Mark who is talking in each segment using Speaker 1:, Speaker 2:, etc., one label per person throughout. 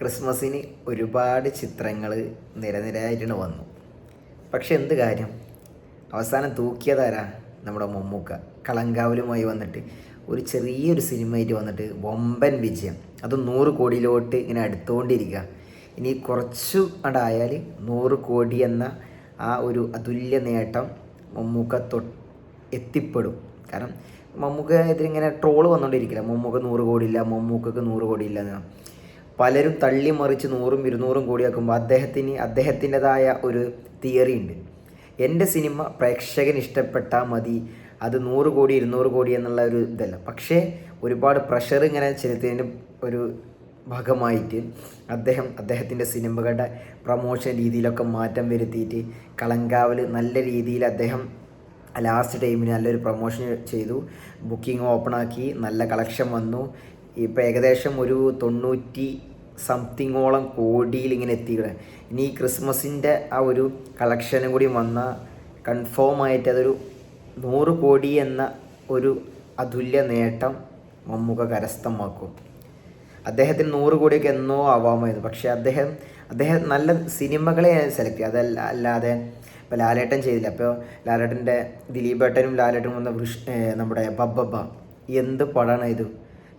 Speaker 1: ക്രിസ്മസിന് ഒരുപാട് ചിത്രങ്ങൾ നിരനിരായിരുന്നു വന്നു. പക്ഷെ എന്ത് കാര്യം? അവസാനം തൂക്കിയതാരാ? നമ്മുടെ മമ്മൂക്ക. കളങ്കാവലുമായി വന്നിട്ട് ഒരു ചെറിയൊരു സിനിമയായിട്ട് വന്നിട്ട് വമ്പൻ വിജയം. അത് നൂറ് കോടിയിലോട്ട് ഇങ്ങനെ അടുത്തുകൊണ്ടിരിക്കുക. ഇനി കുറച്ചു അടായാൽ നൂറ് കോടി എന്ന ആ ഒരു അതുല്യ നേട്ടം മമ്മൂക്ക തൊ എത്തിപ്പെടും. കാരണം മമ്മൂക്ക ഇതിലിങ്ങനെ ട്രോൾ വന്നുകൊണ്ടിരിക്കില്ല മമ്മൂക്ക നൂറ് കോടിയില്ല മമ്മൂക്കക്ക് നൂറ് കോടിയില്ല എന്ന്. പലരും തള്ളി മറിച്ച് നൂറും ഇരുന്നൂറും കോടിയാക്കുമ്പോൾ അദ്ദേഹത്തിന് അദ്ദേഹത്തിന്റെതായ ഒരു തിയറി ഉണ്ട്. എന്റെ സിനിമ പ്രേക്ഷകൻ ഇഷ്ടപ്പെട്ടാൽ മതി. അത് നൂറ് കോടി ഇരുന്നൂറ് കോടി എന്നുള്ള ഒരു ഇതല്ല. പക്ഷേ ഒരുപാട് പ്രഷർ ഇങ്ങനെ ചെലുത്തിയതിന്റെ ഒരു ഭാഗമായിട്ട് അദ്ദേഹം അദ്ദേഹത്തിന്റെ സിനിമകളുടെ പ്രൊമോഷൻ രീതിയിലൊക്കെ മാറ്റം വരുത്തിയിട്ട് കളങ്കാവൽ നല്ല രീതിയിൽ അദ്ദേഹം ലാസ്റ്റ് ടൈമിന് നല്ലൊരു പ്രൊമോഷൻ ചെയ്തു. ബുക്കിംഗ് ഓപ്പണാക്കി നല്ല കളക്ഷൻ വന്നു. ഇപ്പോൾ ഏകദേശം ഒരു തൊണ്ണൂറ്റി സംതിങ്ങോളം കോടിയിൽ ഇങ്ങനെ എത്തിക്കണേ ഇനി ഈ ക്രിസ്മസിന്റെ ആ ഒരു കളക്ഷനും കൂടി വന്ന കൺഫേം ആയിട്ട് അതൊരു നൂറ് കോടി എന്ന ഒരു അതുല്യ നേട്ടം മമ്മൂക്ക കരസ്ഥമാക്കും. അദ്ദേഹത്തിന് നൂറ് കോടിയൊക്കെ എന്നോ ആവാമായിരുന്നു. പക്ഷേ അദ്ദേഹം അദ്ദേഹം നല്ല സിനിമകളെ സെലക്ട് ചെയ്യുക അതല്ല അല്ലാതെ ഇപ്പോൾ ലാലേട്ടൻ ചെയ്തില്ല. അപ്പോൾ ലാലേട്ടന്റെ ദിലീപേട്ടനും ലാലേട്ടനും വന്ന നമ്മുടെ ബബ്ബബ്ബ എന്ത് പടമാണ് ഇത്?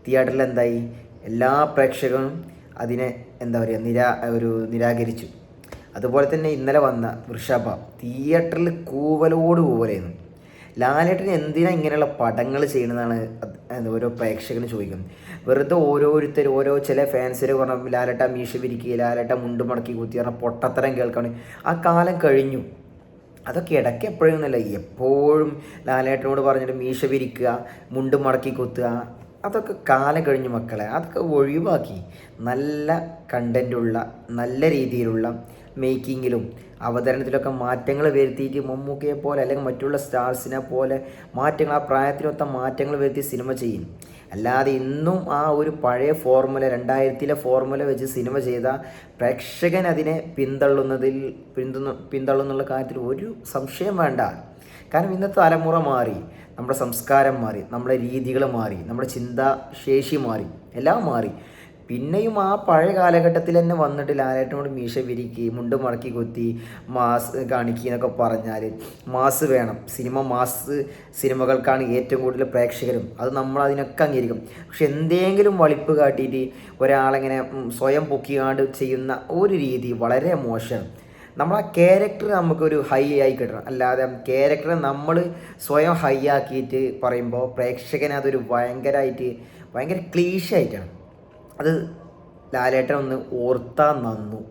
Speaker 1: തിയേറ്ററിൽ എന്തായി? എല്ലാ പ്രേക്ഷകരും അതിനെ എന്താ പറയുക നിരാ ഒരു നിരാകരിച്ചു. അതുപോലെ തന്നെ ഇന്നലെ വന്ന വൃഷഭ തിയേറ്ററിൽ കൂവലോട് കൂവലായിരുന്നു. ലാലേട്ടന് എന്തിനാ ഇങ്ങനെയുള്ള പടങ്ങൾ ചെയ്യണമെന്നാണ് ഓരോ പ്രേക്ഷകന് ചോദിക്കുന്നത്. വെറുതെ ഓരോരുത്തർ ഓരോ ചില ഫാൻസിൽ പറഞ്ഞ ലാലേട്ട മീശ വിരിക്കുക ലാലേട്ട മുണ്ട് മടക്കി കുത്തി പറഞ്ഞ പൊട്ടത്തരം കേൾക്കണം. ആ കാലം കഴിഞ്ഞു. അതൊക്കെ ഇടയ്ക്ക് എപ്പോഴും എന്നല്ല എപ്പോഴും ലാലേട്ടനോട് പറഞ്ഞിട്ട് മീശ വിരിക്കുക മുണ്ട് മടക്കി കുത്തുക അതൊക്കെ കാലം കഴിഞ്ഞ് മക്കളെ അതൊക്കെ ഒഴിവാക്കി നല്ല കണ്ടന്റുള്ള നല്ല രീതിയിലുള്ള മേക്കിങ്ങിലും അവതരണത്തിലൊക്കെ മാറ്റങ്ങൾ വരുത്തിയിട്ട് മമ്മൂക്കയെ പോലെ അല്ലെങ്കിൽ മറ്റുള്ള സ്റ്റാർസിനെ പോലെ മാറ്റങ്ങൾ ആ പ്രായത്തിനൊത്ത മാറ്റങ്ങൾ വരുത്തി സിനിമ ചെയ്യും. അല്ലാതെ ഇന്നും ആ ഒരു പഴയ ഫോർമുല രണ്ടായിരത്തിലെ ഫോർമുല വെച്ച് സിനിമ ചെയ്ത പ്രേക്ഷകൻ അതിനെ പിന്തള്ളുന്നതിൽ പിന്തുന്ന പിന്തള്ളുന്നുള്ള കാര്യത്തിൽ ഒരു സംശയം വേണ്ട. കാരണം ഇന്നത്തെ തലമുറ മാറി. നമ്മുടെ സംസ്കാരം മാറി നമ്മുടെ രീതികൾ മാറി നമ്മുടെ ചിന്താശേഷി മാറി എല്ലാം മാറി. പിന്നെയും ആ പഴയ കാലഘട്ടത്തിൽ തന്നെ വന്നിട്ട് ലാലേട്ടനോട് മീശ വിരിക്കി മുണ്ട് മടക്കി കൊത്തി മാസ് കാണിക്കുക എന്നൊക്കെ പറഞ്ഞാൽ മാസ് വേണം. സിനിമ മാസ് സിനിമകൾക്കാണ് ഏറ്റവും കൂടുതൽ പ്രേക്ഷകരും. അത് നമ്മൾ അതിനൊക്കെ അംഗീകരിക്കും. പക്ഷെ എന്തെങ്കിലും വളിപ്പ് കാട്ടിയിട്ട് ഒരാളെങ്ങനെ സ്വയം പൊക്കിക്കാണ്ട് ചെയ്യുന്ന ഒരു രീതി വളരെ മോശം. നമ്മൾ ആ ക്യാരക്ടർ നമുക്കൊരു ഹൈ ആയി കിട്ടണം. അല്ലാതെ ക്യാരക്ടർ നമ്മൾ സ്വയം ഹൈ ആക്കിയിട്ട് പറയുമ്പോൾ പ്രേക്ഷകന് അതൊരു ഭയങ്കരമായിട്ട് ഭയങ്കര ക്ലീഷായിട്ടാണ് അത് ലാലേട്ടൻ ഒന്ന് ഓർത്താൻ നന്നു.